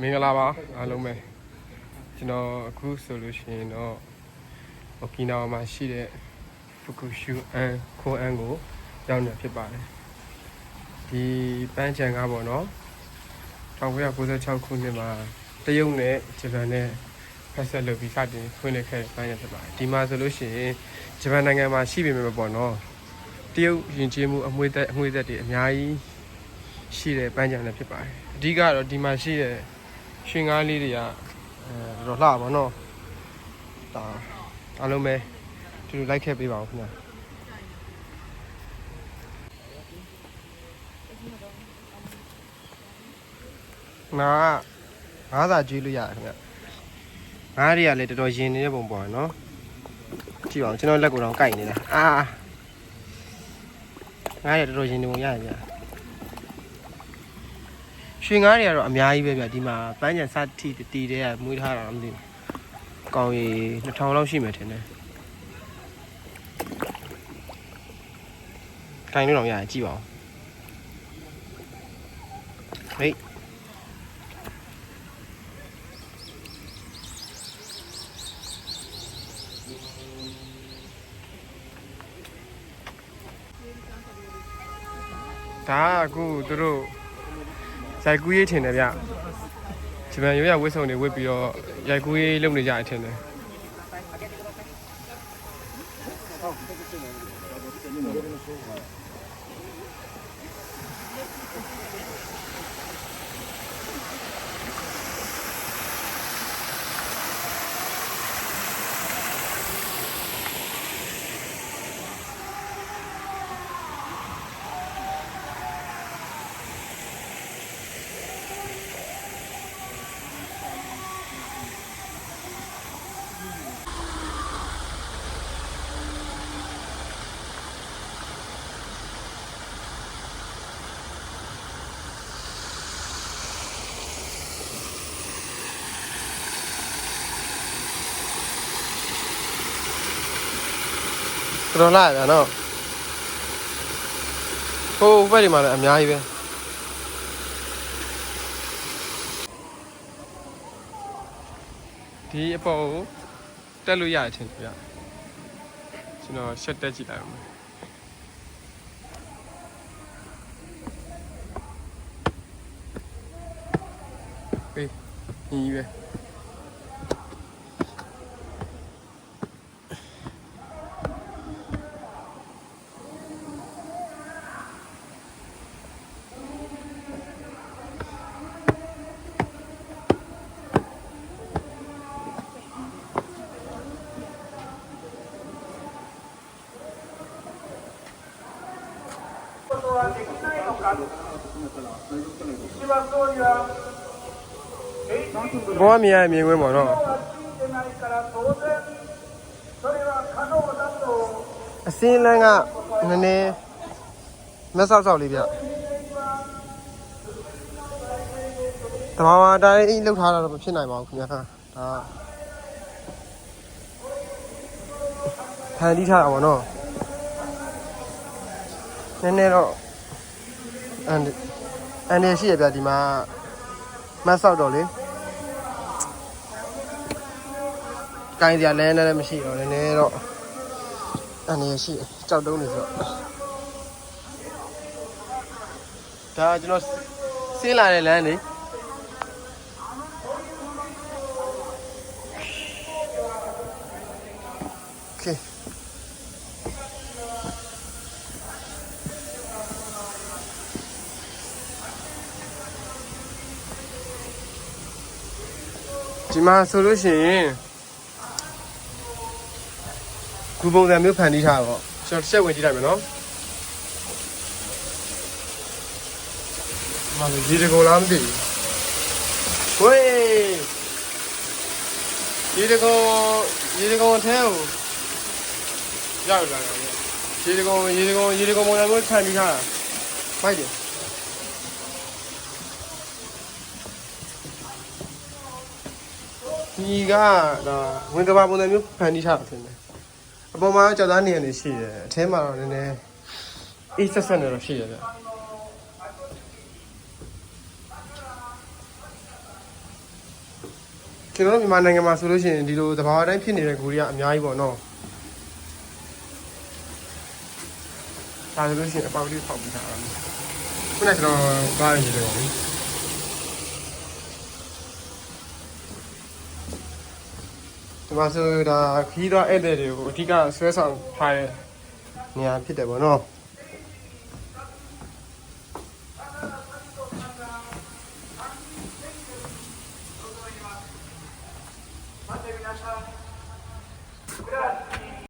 မင်္ဂလာပါအားလုံးပဲကျွန်တော်အခုဆိုလို့ရှိရင်တော့အိုကီနာဝါမှာရှိတဲ့ဖူကူရှူအန်ခိုအန်ကိုရောက်နေဖြစ်ပါတယ်ဒီပန်းချန်ကားပေါ့နော်1996ခုနှစ်မှာတရုတ်နဲ့ဂျပန်နဲ့ဖက်ဆက်လုပ်ပြီးစတင်ဖွင့်လှစ်ခဲ့ပန်းချန်ဖြစ်ပါတယ်ဒီမှာဆိုလို့ရှိရင်ဂျပန်နိုင်ငံမှာရှိပေမဲ့ပေါ့နော်တရုတ်ယဉ်ကျေးမှုအမွေသက်အမွေသက်တွေအများကြီးရှိတဲ့ပန်းချန်လည်းဖြစ်ပါတယ်အဓိကတော့ဒီမှာရှိတဲ့ ရှင်ကားလေးတွေကအဲတော့လှပါတော့ဒါအားလုံးပဲသူတို့လိုက်ခဲ့ပေးပါဦးခင်ဗျာနာငါးစာကျွေးလို့ရတယ်ခင်ဗျငါးတွေကလည်းတော်တော်ရင်နေတဲ့ပုံပေါ်ရနော်ကြည့်ပါဦးကျွန်တော်လက်ကိုယ်တော့ကိုက်နေတာအာငါးတွေတော်တော်ရင်နေပုံရတယ်ဗျာ ရွှေငါးတွေကတော့အများကြီးပဲဗျဒီမှာပန်းညံစတိတီတဲ့ကမွေးထားတာတော့မသိဘူး။ကောင်းရီ2000လောက်ရှိမယ်ထင်တယ်။ခိုင်းလို့တော့ရတယ်ကြည့်ပါဦး။ဟေးဒါကအခုသူတို့ ရိုက်ကူးရေးထင်တယ်ဗျဂျပန်ရိုးရဝစ်စုံတွေဝစ်ပြီးတော့ရိုက်ကူးရေးလုပ်နေကြတယ်ထင်တယ် တော်တော်လာရနော်ဟိုဘက်ဒီမှာလည်းအများကြီးပဲဒီအပေါ်ကိုတက်လို့ရတယ်ထင်တယ်ဗျကျွန်တော်ရှက်တက်ကြည့်လိုက်အောင်မယ်အေးညီပဲ ဘောကမြင်ရမြင်ခွင့်ပေါ့နော်အစင်းလန်းကနည်းနည်းမဆောက်ဆောက်လေးဗျတဘာဝအတိုင်းလှုပ်ထားတာတော့မဖြစ်နိုင်ပါဘူးခင်ဗျာဒါဖန်တီးထားတာပေါ့နော် နည်းနည်းတော့အန်အန်ရရှိရဗျဒီမှာမဆောက်တော့လေ ကိုင်းစရာလမ်းလည်းမရှိတော့နည်းနည်းတော့အနေရှိကြောက်တုံးနေဆိုတော့ဒါကျွန်တော်ဆင်းလာတဲ့လမ်းလေโอเค ဒီမှာဆိုလို့ရှိရင်ခုပုံစံမျိုးဖန်တီးထားတော့ကျွန်တော်တစ်ချက်ဝင်ကြည့်လိုက်မယ်နော်မမကြီးတကောလားမသိဘူးဝေးကြီးတကောကြီးတကောထဲကိုရောက်လာတယ်ကြီးတကောကြီးတကောကြီးတကောပုံစံမျိုးဖန်တီးထားတာဖိုက်တယ် ဒီကဒါဝင်ကဘာပုံစံမျိုးဖန်တီးထားတာဖြစ်တယ်အပေါ်မှာကြောက်သားနေရနေရှိတယ်အထဲမှာတော့နည်းနည်းအေးဆက်ဆက်နေတော့ရှိရတယ်ကျွန်တော်တို့မြန်မာနိုင်ငံမှာဆိုလို့ရှိရင်ဒီလိုသဘာဝတိုင်းဖြစ်နေတဲ့ဂူတွေကအများကြီးပေါ့နော်။ဒါဆိုလို့ရှိရင်အပေါက်လေးပေါက်ပြီးသားတာ။ခုနကကျွန်တော်ကားရည်တယ်ပေါ့။ ဒီမှာဆိုဒါခီးသွားဧည့်သည်တွေကိုအဓိကဆွဲဆောင်ထားတဲ့နေရာဖြစ်တယ်ဗောနော်